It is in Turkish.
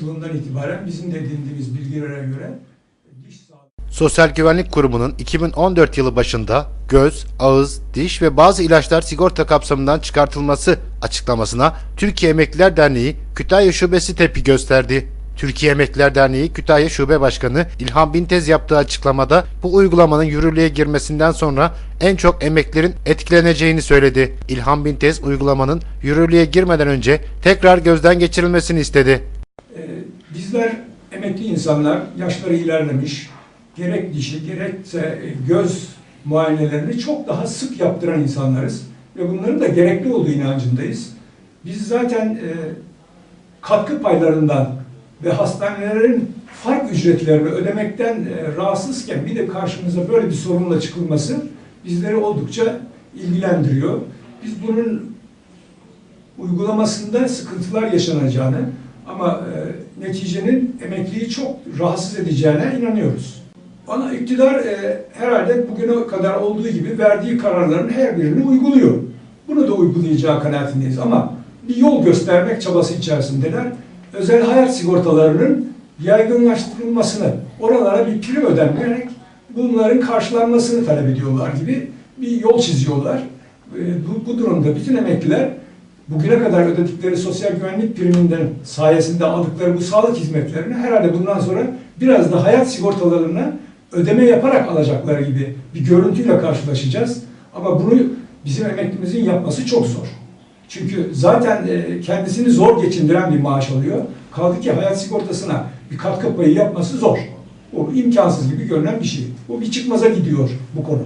yılından itibaren bizim de edindiğimiz bilgilere göre Sosyal Güvenlik Kurumu'nun 2014 yılı başında göz, ağız, diş ve bazı ilaçlar sigorta kapsamından çıkartılması açıklamasına Türkiye Emekliler Derneği Kütahya Şubesi tepki gösterdi. Türkiye Emekliler Derneği Kütahya Şube Başkanı İlhan Bintez yaptığı açıklamada bu uygulamanın yürürlüğe girmesinden sonra en çok emeklilerin etkileneceğini söyledi. İlhan Bintez uygulamanın yürürlüğe girmeden önce tekrar gözden geçirilmesini istedi. Emekli insanlar, yaşları ilerlemiş, gerek dişi gerekse e, göz muayenelerini çok daha sık yaptıran insanlarız. Ve bunların da gerekli olduğu inancındayız. Biz zaten e, katkı paylarından ve hastanelerin fark ücretlerini ödemekten e, rahatsızken bir de karşımıza böyle bir sorunla çıkılması bizleri oldukça ilgilendiriyor. Biz bunun uygulamasında sıkıntılar yaşanacağını ama e, neticenin emekliyi çok rahatsız edeceğine inanıyoruz. Bana iktidar e, herhalde bugüne kadar olduğu gibi verdiği kararların her birini uyguluyor. Bunu da uygulayacağı kanaatindeyiz ama bir yol göstermek çabası içerisindeler. Özel hayat sigortalarının yaygınlaştırılmasını, oralara bir prim ödenmeyerek bunların karşılanmasını talep ediyorlar gibi bir yol çiziyorlar. E, bu, bu durumda bütün emekliler bugüne kadar ödedikleri sosyal güvenlik priminden sayesinde aldıkları bu sağlık hizmetlerini herhalde bundan sonra biraz da hayat sigortalarına ödeme yaparak alacakları gibi bir görüntüyle karşılaşacağız. Ama bunu bizim emeklimizin yapması çok zor. Çünkü zaten e, kendisini zor geçindiren bir maaş alıyor. Kaldı ki hayat sigortasına bir katkı payı yapması zor. O imkansız gibi görünen bir şey. O bir çıkmaza gidiyor bu konu.